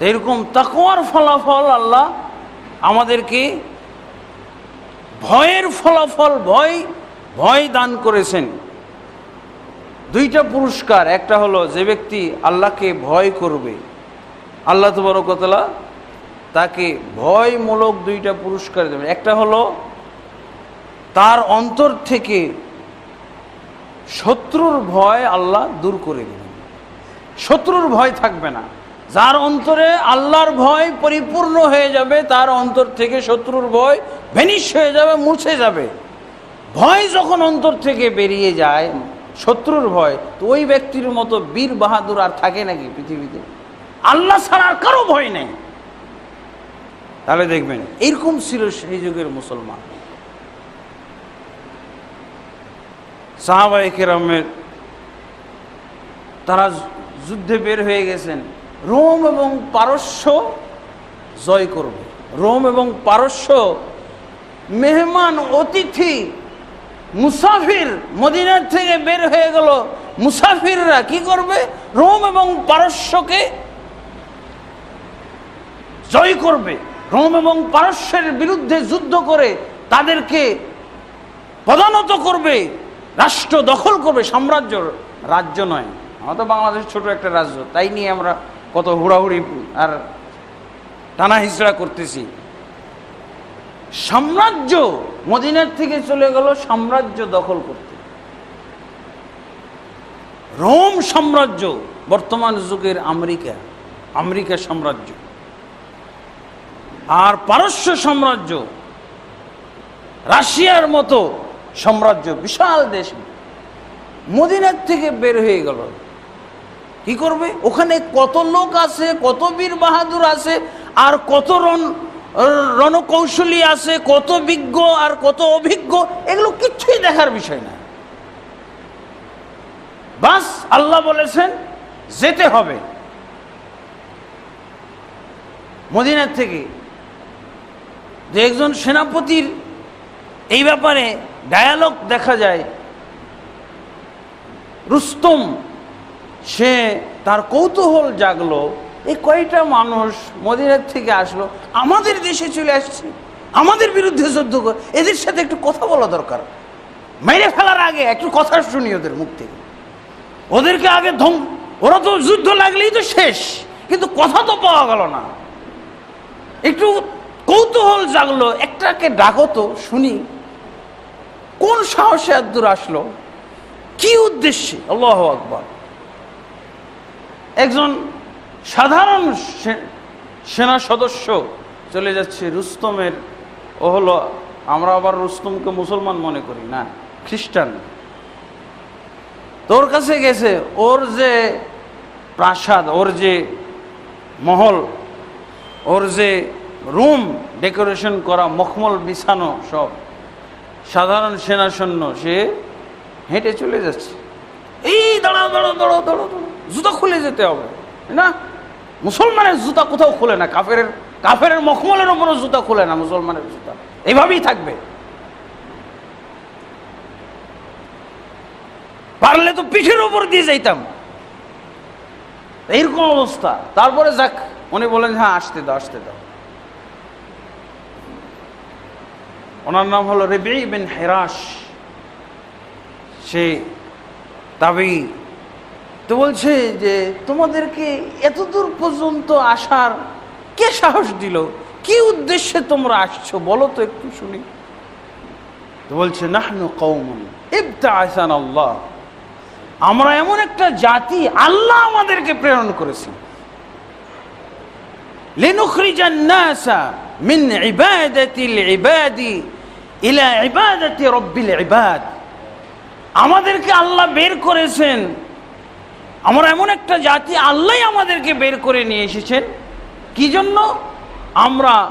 এরকম তাকওয়ার ফলাফল আল্লাহ আমাদেরকে ভয়ের ফলাফল, ভয় ভয় দান করেছেন। দুইটা পুরস্কার, একটা হলো যে ব্যক্তি আল্লাহকে ভয় করবে, আল্লাহ তবরকতলা তাকে ভয়মূলক দুইটা পুরস্কার দেবেন। একটা হলো তার অন্তর থেকে শত্রুর ভয় আল্লাহ দূর করে দেবেন। শত্রুর ভয় থাকবে না। যার অন্তরে আল্লাহর ভয় পরিপূর্ণ হয়ে যাবে, তার অন্তর থেকে শত্রুর ভয় ভেনিশ হয়ে যাবে, মুছে যাবে। ভয় যখন অন্তর থেকে বেরিয়ে যায়, শত্রুর ভয়, তো ওই ব্যক্তির মতো বীর বাহাদুর আর থাকে নাকি পৃথিবীতে? আল্লাহ ছাড়া আর কারও ভয় নেই। তাহলে দেখবেন, এরকম ছিল সেই যুগের মুসলমান। সাহাবাই কেরামের তারা যুদ্ধে বের হয়ে গেছেন। রোম এবং পারস্য জয় করবে। রোম এবং পারস্য মেহমান অতিথি মুসাফির মদিনার থেকে বের হয়ে গেল। মুসাফিররা কি করবে? রোম এবং পারস্যকে জয় করবে। রোম এবং পারস্যের বিরুদ্ধে যুদ্ধ করে তাদেরকে প্রধানত করবে, রাষ্ট্র দখল করবে। সাম্রাজ্য রাজ্য নয়। আমরা তো বাংলাদেশ ছোট একটা রাজ্য, তাই নিয়ে আমরা কত হুড়াহুড়ি আর টানা হিসড়া করতেছি। সাম্রাজ্য মদিনার থেকে চলে গেল সাম্রাজ্য দখল করতে। রোম সাম্রাজ্য, বর্তমান যুগের আমেরিকা আমেরিকা সাম্রাজ্য। আর পারস্য সাম্রাজ্য, রাশিয়ার মতো সাম্রাজ্য, বিশাল দেশ। মদিনার থেকে বের হয়ে গেল। কি করবে? ওখানে কত লোক আছে, কত বীর বাহাদুর আছে, আর কত রণ, রণকৌশলী আছে, কত বিজ্ঞ আর কত অভিজ্ঞ, এগুলো কিচ্ছুই দেখার বিষয় না। বাস আল্লাহ বলেছেন, যেতে হবে। মদিনার থেকে যে একজন সেনাপতির এই ব্যাপারে ডায়ালগ দেখা যায়। রুস্তম সে তার কৌতূহল জাগলো, এই কয়টা মানুষ মদিনার থেকে আসলো, আমাদের দেশে চলে আসছে, আমাদের বিরুদ্ধে যুদ্ধ কর এদের সাথে একটু কথা বলা দরকার। মেরে ফেলার আগে একটু কথা শুনি ওদের মুখ থেকে। ওদেরকে আগে ধম, ওরা তো যুদ্ধ লাগলেই তো শেষ, কিন্তু কথা তো পাওয়া গেল না। একটু কৌতূহল জাগলো, একটাকে ডাকো তো, শুনি। কোন সাহসে আদুর আসলো? কি উদ্দেশ্যে? আল্লাহ আকবর। একজন সাধারণ সেনা সদস্য চলে যাচ্ছে রুস্তমের। ও হলো, আমরা আবার রুস্তমকে মুসলমান মনে করি, না, খ্রিস্টান। তোর কাছে গেছে, ওর যে প্রাসাদ, ওর যে মহল, ওর যে রুম, ডেকোরেশন করা, মখমল, বিছানো সব, সাধারণ সেনা সৈন্য, সে হেঁটে চলে যাচ্ছে। এই দাঁড়াও দাঁড়াও দাঁড়াও দাঁড়াও। জুতা খুলে যেতে হবে না? মুসলমানের জুতা কোথাও খুলে না কাফের কাফের মখমলের ওপরও জুতা খুলে না মুসলমানের জুতা। এইভাবেই থাকবে। পারলে তো পিঠের উপর দিয়ে যাইতাম। এইরকম অবস্থা। তারপরে যাক, উনি বলেন হ্যাঁ আসতে দাও আসতে দাও। ওনার নাম হলো রেবি বিন হেরাস সে তাবি তো বলছে যে, তোমাদেরকে এতদূর পর্যন্ত আসার কে সাহস দিল? কি উদ্দেশ্যে তোমরা আসছো? বলো তো একটু শুনি। তো বলছে, নাহনু কৌমন ইবতা আসান আল্লাহ। আমরা এমন একটা জাতি, আল্লাহ আমাদেরকে প্রেরণ করেছি মিন ইবাদি ইলা ইবাদতি রব্বিল ইবাদ। আমাদেরকে আল্লাহ বের করেছেন আমরা এমন একটা জাতি, আল্লাহ আমাদেরকে বের করে নিয়ে এসেছেন। কি জন্য? আমরা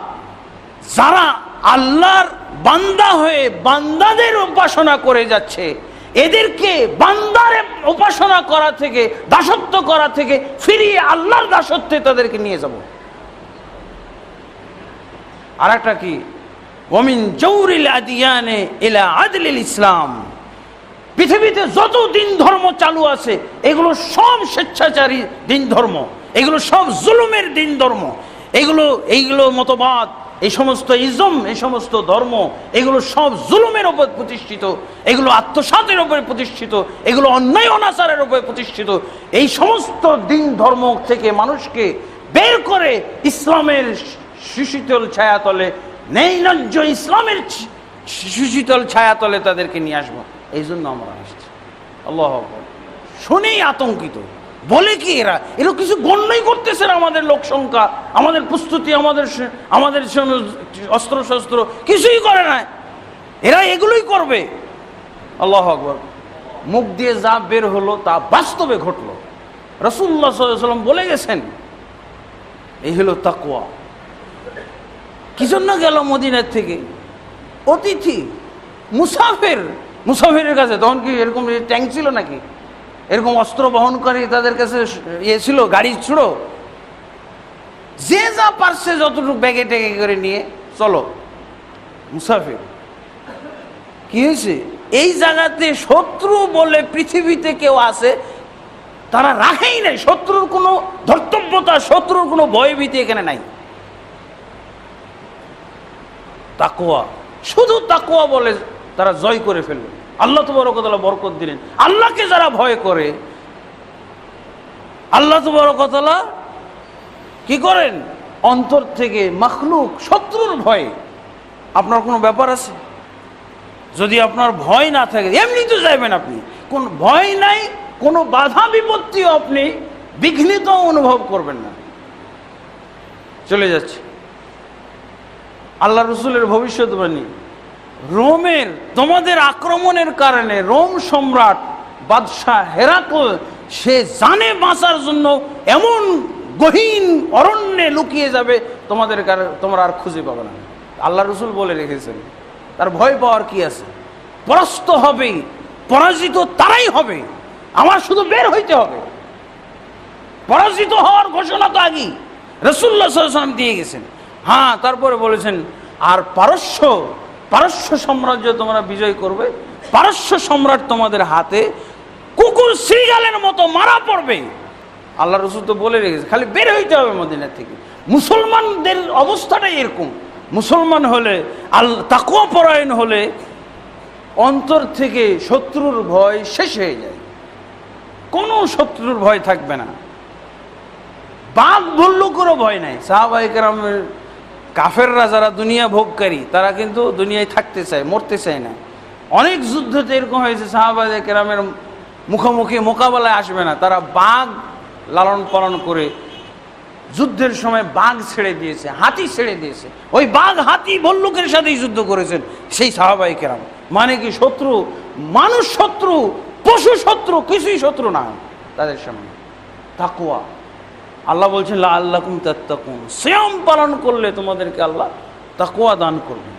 যারা আল্লাহর বান্দা হয়ে বান্দাদের উপাসনা করে যাচ্ছে, এদেরকে বান্দার উপাসনা করা থেকে, দাসত্ব করা থেকে ফিরিয়ে আল্লাহর দাসত্বে তাদেরকে নিয়ে যাব। আর একটা কি? ওমিন জৌরিল আদিয়ানে ইলা আদলিল ইসলাম। পৃথিবীতে যত দিন ধর্ম চালু আছে, এগুলো সব স্বেচ্ছাচারী দিন ধর্ম। এগুলো সব জুলুমের দিন ধর্ম। এগুলো, এইগুলো মতবাদ, এই সমস্ত ইজম, এই সমস্ত ধর্ম, এগুলো সব জুলুমের ওপর প্রতিষ্ঠিত। এগুলো আত্মসাতের ওপরে প্রতিষ্ঠিত। এগুলো অন্যায় অনাচারের ওপরে প্রতিষ্ঠিত। এই সমস্ত দিন ধর্ম থেকে মানুষকে বের করে ইসলামের সুশীতল ছায়াতলে নৈরাজ্য ইসলামের সুশীতল ছায়াতলে তাদেরকে নিয়ে আসব। এই জন্য আমরা আসছি। আল্লাহ। শুনেই আতঙ্কিত। বলে কি এরা? এরা কিছু গণ্যই করতেছে না আমাদের লোক সংখ্যা, আমাদের প্রস্তুতি, আমাদের আমাদের অস্ত্র শস্ত্র কিছুই করে না। এরা এগুলোই করবে। আল্লাহ আকবর। মুখ দিয়ে যা বের হলো তা বাস্তবে ঘটলো। রসুল্লা সাল্লাম বলে গেছেন, এই হলো তাকুয়া কি জন্য গেল মদিনার থেকে? অতিথি, মুসাফির মুসাফিরের কাছে, তখন কি এরকম ট্যাঙ্ক ছিল নাকি? এরকম অস্ত্র বহনকারী তাদের কাছে ইয়ে ছিল, গাড়ি ছিল যে যা পারছে যতটুকু ব্যাগে ট্যাগে করে নিয়ে, চলো। মুসাফির, কি হয়েছে? এই জায়গাতে শত্রু বলে পৃথিবীতে কেউ আছে, তারা রাখেই নাই। শত্রুর কোনো ধর্তব্যতা, শত্রুর কোনো ভয়ভীতি এখানে নাই। তাকোয়া শুধু তাকোয়া বলে তারা জয় করে ফেলবে আল্লাহ তবরকতলা বরকত দিলেন। আল্লাহকে যারা ভয় করে, আল্লাহ তবরকতলা কি করেন? অন্তর থেকে মখলুক, শত্রুর ভয়ে। আপনার কোনো ব্যাপার আছে? যদি আপনার ভয় না থাকে এমনি তো যাবেন আপনি। কোন ভয় নাই, কোনো বাধা বিপত্তিও আপনি বিঘ্নিত অনুভব করবেন না। চলে যাচ্ছে। আল্লাহ রসুলের ভবিষ্যৎবাণী। রোমের, তোমাদের আক্রমণের কারণে রোম সম্রাট বাদশাহ হেরাকল, সে জানে বাঁচার জন্য এমন গহীন অরণ্যে লুকিয়ে যাবে, তোমাদের তোমরা আর খুঁজে পাবে না। আল্লাহ রসুল বলে রেখেছেন, তার ভয় পাওয়ার কি আছে? পরাস্ত হবেই পরাজিত তারাই হবে, আমার শুধু বের হইতে হবে। পরাজিত হওয়ার ঘোষণা তো আগেই, রসুল্লাহ দিয়ে গেছেন। হ্যাঁ তারপরে বলেছেন, আর পারস্য পারস্য সাম্রাজ্য তোমরা বিজয় করবে, পারস্য সম্রাট তোমাদের হাতে কুকুর শ্রীগালের মতো মারা পড়বে। আল্লাহ রসুল তো বলে রেখেছে, খালি বের হইতে হবে মদিনা থেকে। মুসলমানদের অবস্থাটাই এরকম। মুসলমান হলে, আল তাকুয়া পরায়ণ হলে অন্তর থেকে শত্রুর ভয় শেষ হয়ে যায়। কোনো শত্রুর ভয় থাকবে না। বাঘ ভল্লুকেরও ভয় নাই। সাহাবাহিকেরামের কাফেররা যারা দুনিয়া ভোগকারী, তারা কিন্তু দুনিয়ায় থাকতে চায়, মরতে চায় না। অনেক যুদ্ধতে এরকম হয়েছে সাহাবাহিক কেরামের মুখোমুখি মোকাবেলায় আসবে না। তারা বাঘ লালন পালন করে যুদ্ধের সময় বাঘ ছেড়ে দিয়েছে, হাতি ছেড়ে দিয়েছে। ওই বাঘ, হাতি, ভল্লুকের সাথেই যুদ্ধ করেছেন সেই সাহাবাহিক কেরাম। মানে কি শত্রু? মানুষ শত্রু, পশু শত্রু, কিছুই শত্রু না তাদের সামনে। তাকুয়া আল্লাহ বলছেন লা আল্লাহ তাত্তাকুন। শ্যাম পালন করলে তোমাদেরকে আল্লাহ তাকুয়া দান করবেন